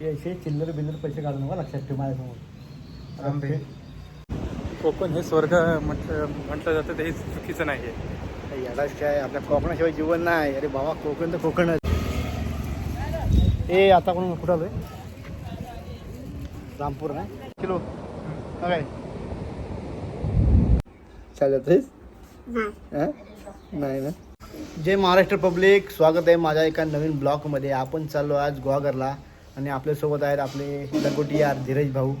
हे असे चिल्लर बिल्लर पैसे काढू नका लक्षात ठेव माझ्यासमोर. आंबे. कोकण हे स्वर्ग म्हटलं म्हटलं जातं ते चुकीचं नाही आहे यालाच काय आपल्या कोकणाशिवाय जीवन नाही. अरे बाबा कोकण तर कोकणच. ए आता कोण कुठं आलोय? रामपूर ना किलो. काय? चालत नाही ना? जय महाराष्ट्र पब्लिक. स्वागत आहे माझ्या एका नवीन ब्लॉगमध्ये. आपण चाललो आज गुहागरला आणि आपल्यासोबत आहेत आपले लंगोटी यार धीरज भाऊ.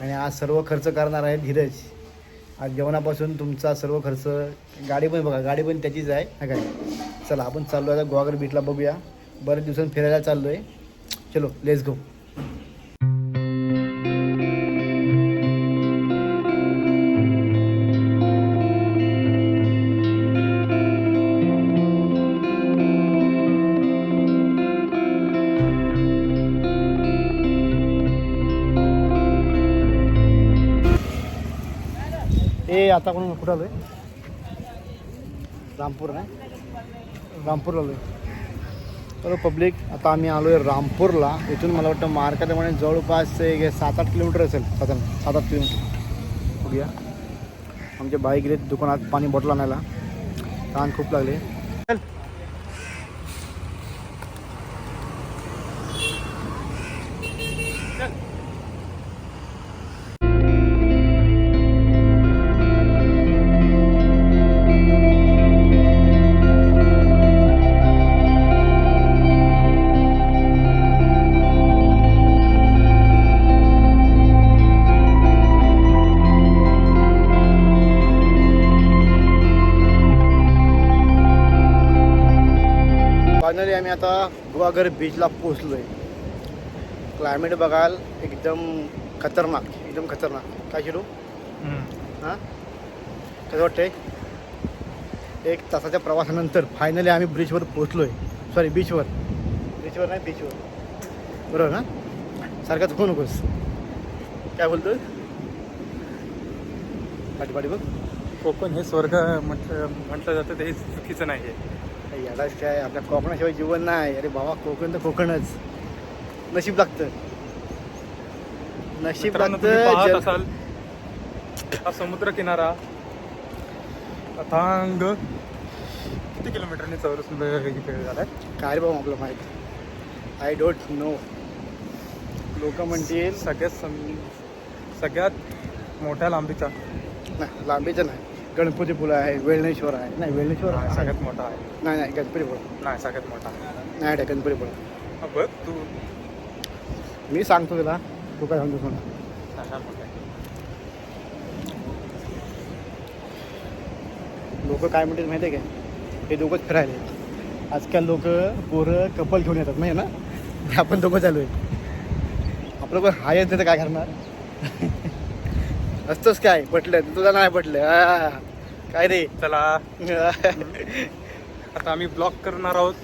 आणि आज सर्व खर्च करणार आहे धीरज. आज जेवणापासून तुमचा सर्व खर्च गाडी पण बघा गाडी पण त्याचीच आहे. हा काय? चला आपण चाललो आता गोवागर बीटला बघूया. बरेच दिवसांनी फिरायला चाललो आहे चलो लेस गो हे आता कोण कुठं आहे रामपूर नाही? रामपूरला आहे तर पब्लिक आता आम्ही आलो आहे रामपूरला. इथून मला वाटतं मार्केटमध्ये जवळपास एक सात आठ किलोमीटर असेल साधारण सात आठ किलोमीटर. बघूया. आमच्या बाई गेले दुकानात पाणी बॉटल आणायला. ताण खूप लागले. आम्ही आता गुहागर बीचला पोचलो आहे क्लायमेट बघाल एकदम खतरनाक एकदम खतरनाक. काय शिरू? हां? कसं वाटतंय? एक तासाच्या प्रवासानंतर फायनली आम्ही ब्रिजवर पोचलो आहे सॉरी बीचवर बीचवर नाही बीचवर बरोबर ना? सारखं चुकू नकोस. काय बोलतोय? पाठी पाठी बघ. कोकण हे स्वर्ग म्हटलं म्हटलं जातं ते चुकीचं नाही आहे यालाच काय आपल्या कोकणाशिवाय जीवन नाही. अरे बाबा कोकण तर कोकणच. नशीब लागतं. नशीब लागतं असाल हा समुद्र किनारा अथांग किती किलोमीटरने चौरस झालाय? काय रे बाबा आपलं माहीत? आय डोंट नो लोक म्हणतील सगळ्यात सम- सगळ्यात मोठ्या लांबीचा नाही लांबीचं नाही. गणपती पुला आहे वेळणेश्वर आहे. नाही वेळणेश्वर आहे. सगळ्यात मोठा आहे. नाही नाही गणपती पुला नाही सगळ्यात मोठा नाही नाही गणपती पुला हा, बघ तू मी सांगतो तुला तू काय सांगतो मला सगळ्यात मोठा आहे. लोक काय म्हणतात माहिती आहे काय हे दोघंच फिरायले आजकाल लोक पोरं कपल घेऊन येतात माहिती आहे ना? हे आपण दोघं चालू आहे आपलं पण हाय येत तर काय करणार? असतंच काय? पटलं तुझं नाही पटलं. आ, काय रे? चला. आता आम्ही ब्लॉक करणार आहोत.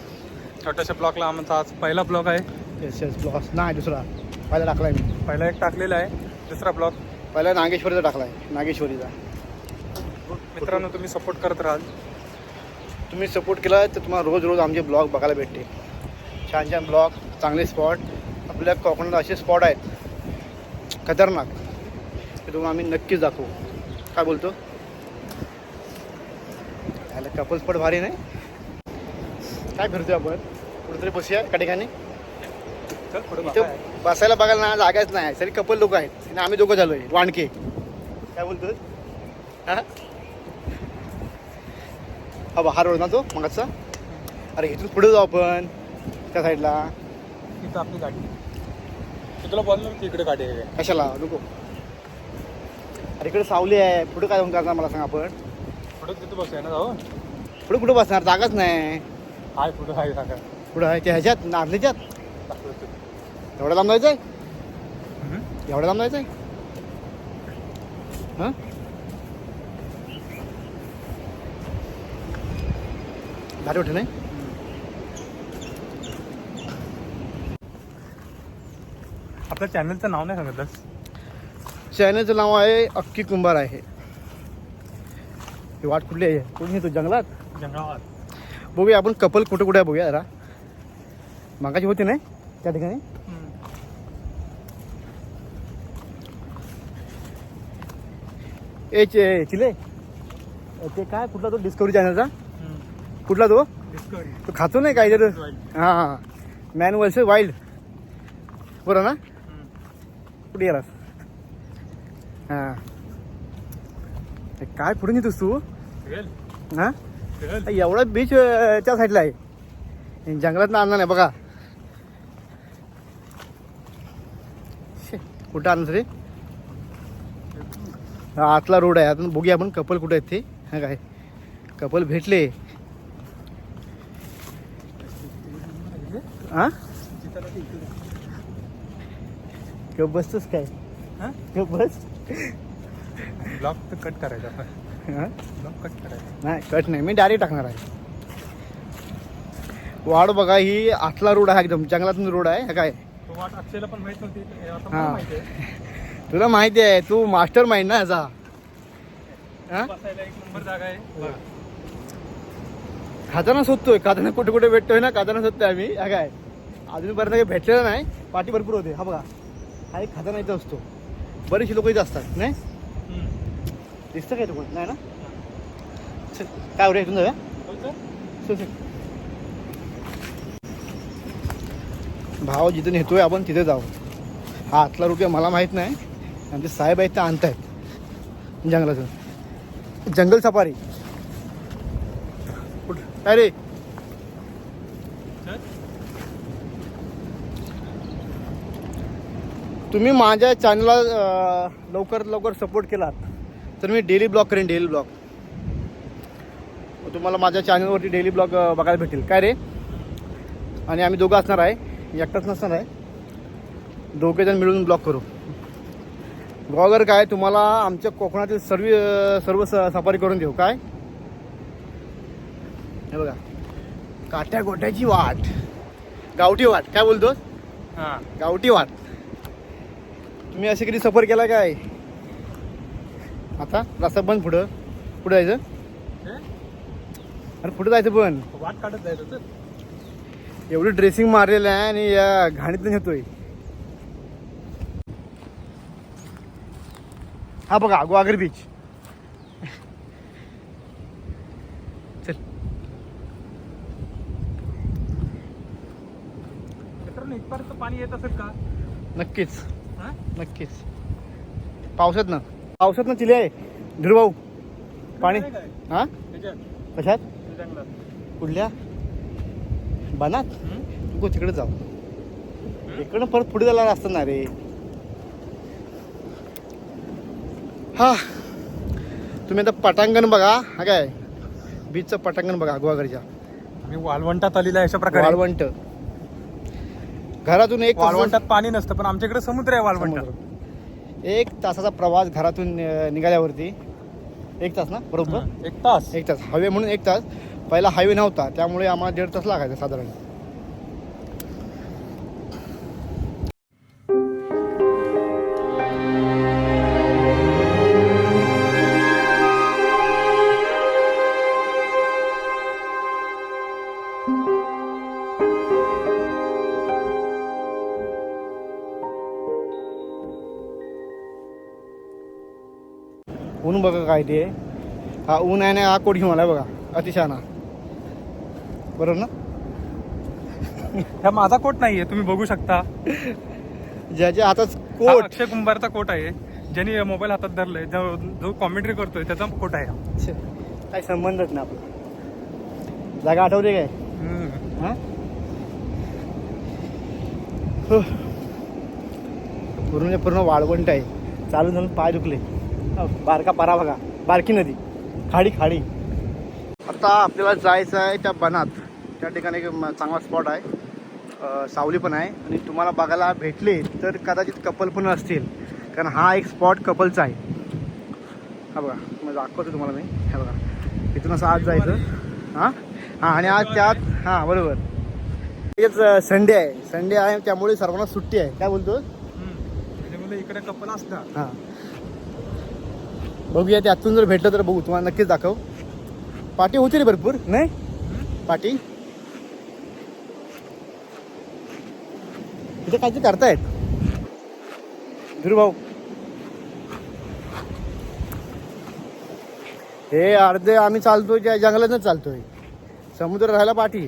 छोट्याशा ब्लॉकला आमचा आज पहिला ब्लॉक आहे. येस येस ब्लॉस नाही दुसरा. पहिला टाकलाय मी. पहिला एक टाकलेला आहे. दुसरा ब्लॉक. पहिला नागेश्वरीचा टाकलाय. नागेश्वरीचा. मित्रांनो तुम्ही सपोर्ट करत राहाल. तुम्ही सपोर्ट केला तर तुम्हाला रोज रोज आमचे ब्लॉग बघायला भेटते छान छान ब्लॉग चांगले स्पॉट आपल्या कोकणात असे स्पॉट आहेत. खतरनाक. ते तुम्हाला आम्ही नक्कीच दाखवू. काय बोलतो? कपल स्पॉट भारी नाही. काय फिरतोय आपण? कुठेतरी बसूया एका ठिकाणी. बसायला बघायला ना जागाच नाही. सरी कपल लोक आहेत. आणि आम्ही दोघं झालोय वाणके काय बोलतो हा? हा हा रोड ना तो मगाचा. अरे इथून पुढे जाऊ आपण. त्या साईडला इथं आपली गाडी. तुला बोललो की इकडे गाडी आहे. कशाला? नको. अरे इकडे सावली आहे. पुढे काय जाऊन करणार मला सांग आपण. पुढे तिथं बसूया ना जाऊ. पुढे कुठे बसणार? जागाच नाही. हाय पुढे हाय सांगा पुढं आहे त्या ह्याच्यात नारलीच्यात. एवढं लांब जायचं आहे. एवढं लांब जायचं आहे हां? भारी वाटत नाही? आपल्या चॅनलचं नाव नाही सांगितलंस चॅनलचं नाव आहे अक्की कुंभार आहे. ही वाट कुठली आहे? कुठे तू जंगलात? बघूया आपण कपल कुठे कुठे बघूया जरा. मागाची होती नाही? त्या ठिकाणी? ए चिले. ते काय कुठला तो डिस्कवरी चॅनलचा कुठला तो? डिस्कवरी तो खातो नाही काय तर हां मॅन वर्स वाईल्ड बरं ना? कुठे गेलास? हां. काय कुठे नेतोस तू? हां? एवढा बीच त्या साईडला आहे. जंगलात आणला नाही बघा. कुठं आणलं रे? आतला रोड आहे. आता बघूया आपण कपल कुठे आहेत ते. हा काय? कपल भेटले. हा? बसतोस काय? बस. ब्लॉक तर कट करायचा. नाही कट नाही. मी डायरेक्ट टाकणार आहे. वाढ बघा ही आतला रोड आहे एकदम. जंगलातून रोड आहे. हा काय? हे तुला माहिती आहे तू मास्टर माइंड ना याचा. हा. खाताना शोधतोय. खाताना कुठे कुठे भेटतोय ना खाताना शोधतोय आम्ही. हा काय? अजूनपर्यंत काही भेटलेलं नाही. पाठी भरपूर होते. हा बघा. हा एक खाताना इथं असतो. बरेचसे लोक इथं असतात नाही. दिसतं काय तुम्हाला नाही ना? चल, काय उरे इथून जाऊया? चल, चल. भाव जिथे नेतोय आपण तिथे जाऊ. हा आतला रुपया मला माहीत नाही. आमचे साहेब आहेत ते आणतायत. जंगलातून. जंगल सफारी. कुठं? काय रे? तुम्ही माझ्या चॅनलला लवकरात लवकर सपोर्ट केलात. तर मी डेली ब्लॉग करेन डेली ब्लॉग तुम्हाला माझ्या चॅनलवरती डेली ब्लॉग बघायला भेटेल. काय रे? आणि आम्ही दोघं असणार आहे. एकटाच नसणार आहे. दोघे जण मिळून ब्लॉग करू. ब्लॉगर काय तुम्हाला आमच्या कोकणातील सर्व सर्व स सफारी करून देऊ. काय? हे बघा. काट्या गोट्याची वाट. गावठी वाट. काय बोलतोस? हा. गावठी वाट. तुम्ही असे कधी सफर केला काय? आता रस्ता बंद पुढं. पुढं जायचं? हे? अरे पुढं जायचं पण. वाट काढत जायचं तर. एवढी ड्रेसिंग मारलेलं आहे आणि या घाणीतून येतोय हा बघा गुहागर बीच चल. मित्रांनो इथपर्यंत पाणी येत असेल का? नक्कीच. हा? नक्कीच. पावसात ना? पावसात ना चिले आहे. ध्रुभाऊ पाणी? हा? कशात? कुठल्या? बनात? गो तिकडे जाऊ. इकडं परत पुढे जायला असतं ना रे. हा. तुम्ही आता पटांगण बघा हा काय? बीचचं पटांगण बघा गुहागरच्या. आम्ही वाळवंटात आलेला आहे अशा प्रकारे. वाळवंट. घरातून एक वाळवंटात पाणी नसतं पण आमच्याकडे समुद्र आहे वाळवंटात. एक तासाचा प्रवास घरातून निघाल्यावरती. एक तास ना? बरोबर? एक तास. एक तास. हवे म्हणून एक तास. पहिला हायवे नव्हता. त्यामुळे आम्हाला दीड तास लागायचा साधारण. ऊन बघा काय ते हा ऊन आहे ना हा कोट घेऊन आलाय बघा अतिशहाणा बरोबर ना? हा माझा कोट नाहीये तुम्ही बघू शकता. ज्याच्या हातात हा कोट. अक्षय कुंभारचा कोट आहे. ज्यांनी मोबाईल हातात धरलाय जो जो कॉमेंट्री करतोय त्याचा कोट आहे हा. काही संबंधच नाही आपला. जागा आठवते काय? हम्म. हा? हो. पूर्ण पूर्ण वाळवंट आहे. चालून चालून पाय दुखले. हा, बारका पारा बघा. बारकी नदी. खाडी खाडी. आता आपल्याला जायचं आहे त्या बनात. त्या ठिकाणी एक चांगला स्पॉट आहे. सावली पण आहे. आणि तुम्हाला बघायला भेटले तर कदाचित कपल पण असतील. कारण हा एक स्पॉट कपलचा आहे. हा बघा मग दाखवतो तुम्हाला मी. हे बघा. इथून असं आज जायचं. हां? हां आणि आज त्यात हां बरोबर. तेच संडे आहे. संडे आहे त्यामुळे सर्वांना सुट्टी आहे. काय बोलतो इकडे कपल असतात. हां. बघूया त्यातून जर भेटलं तर बघू तुम्हाला नक्कीच दाखव. पाठी होती रे भरपूर. नाही. पाठी इथे काहीतरी करतायत. भाऊ हे अर्धे आम्ही चालतोय त्या जंगलातच चालतोय. समुद्र राहायला पाठी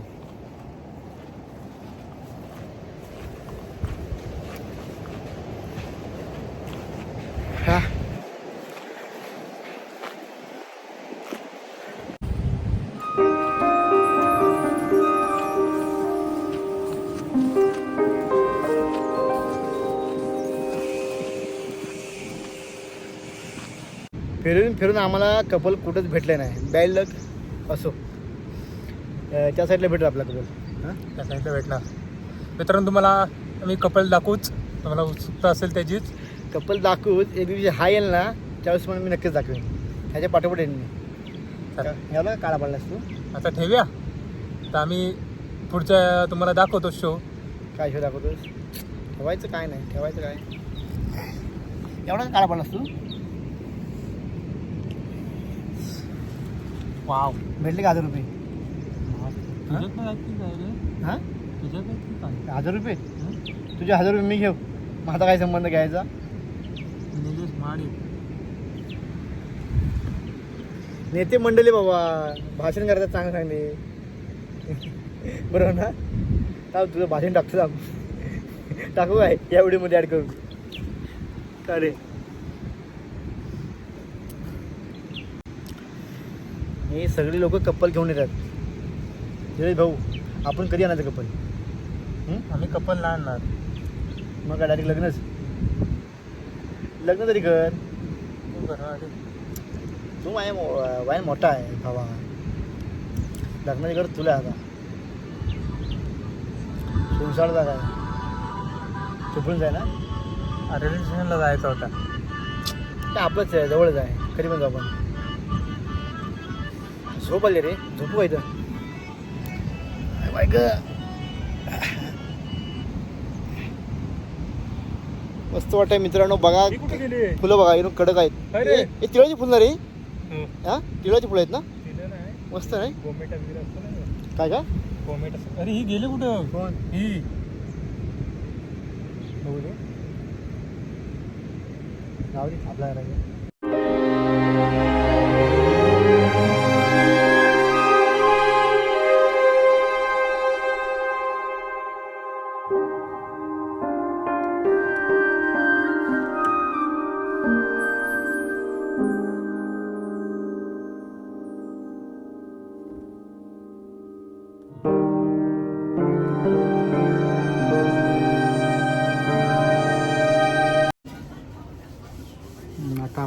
हा. फिरून आम्हाला कपल कुठंच भेटले नाही. बॅड लक असो. त्या साईडला भेटलं आपला कपल. हां? त्या साईडला भेटला मित्रांनो तुम्हाला आम्ही कपल दाखवूच. तुम्हाला उत्सुकता असेल त्याचीच. कपल दाखवूच. एक दिवशी हा येईल ना त्यावेळेस पण मी नक्कीच दाखवेन. ह्याच्या पाठोपाठ येईन मी. याला काळा पडलास तू? आता ठेवूया? तर आम्ही पुढच्या तुम्हाला दाखवतो शो काय शिव दाखवतोस? ठेवायचं काय नाही. ठेवायचं काय? एवढा काळा पडलास तू? वाव. भेटले का हजार रुपये? हां? हजार रुपये? तुझे हजार रुपये मी घेऊ. माझा काय संबंध घ्यायचा? नेते मंडळी बाबा भाषण करतात चांगलं चांगले बरोबर ना? थांब तुझं भाषण टाकतो टाकू काय? या व्हिडिओमध्ये ॲड करू. अरे हे सगळी लोक कप्पल घेऊन येतात. जय भाऊ आपण कधी आणायचं कप्पल? आम्ही कपल नाही आणणार. मग काय डायरेक्ट लग्नच? लग्न तरी कर. तू कर ना. तू माझ्या मो- वयाने मोठा आहे भावा. लग्नाची गरज तुला आहे आता संसारचा काय चुकून जाय ना. रेल्वे स्टेशनला जायचं होता. आपलंच आहे जवळच आहे. कधी पण जाऊ आपण. झोप आली रे. झोपू का इथं? बाय ग. मस्त वाटतंय मित्रांनो बघा कुठे गेली? फुलं बघा इकडून कडक आहेत. अरे. हे तिळाची फुलं ना रे. हं. हा? तिळाची फुलं आहेत ना? मस्त नाही काय का अरे ही गेली कुठं? कोण? ही. आपला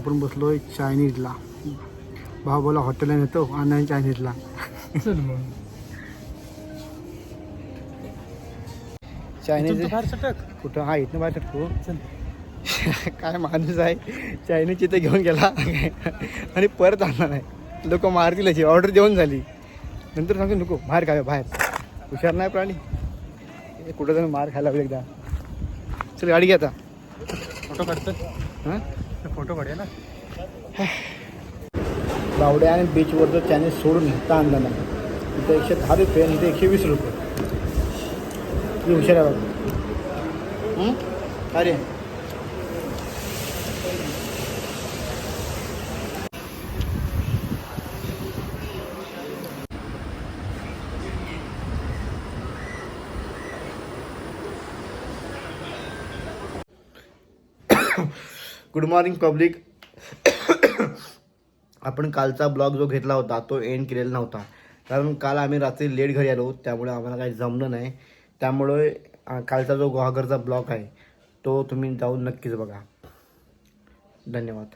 आपण बसलोय चायनीजला भाऊ बोला हॉटेलला नेतो आणि चायनीजला चल मग. चायनीज बाहेर सटक. कुठं? हा इथनं बाहेर टाकतो चल. काय माणूस आहे? चायनीज इथं घेऊन गेला. आणि परत आणला नाही. लोक मारतील अशी. ऑर्डर देऊन झाली. नंतर सांगतो नको बाहेर खावे बाहेर. हुशार नाही प्राणी. कुठं जाऊन मार खायला लागले एकदा. चल गाडी घे आता. फोटो काढतो हां? फोटो काढे ना. बावड्या आणि बीचवरचं चॅनेल सोडून नेता आणलं नाही. इथं एकशे दहा रुपये आणि इथे एकशे वीस रुपये. किती हुशार आहे बाबा. हं? अरे गुड मॉर्निंग पब्लिक आपण कालचा ब्लॉग जो घेतला होता तो एंड केलेला नव्हता. कारण काल आम्ही रात्री लेट घरी आलो त्यामुळे आम्हाला काही जमलं नाही. त्यामुळे कालचा जो गुहागरचा ब्लॉग आहे तो तुम्ही जाऊन नक्कीच बघा. धन्यवाद.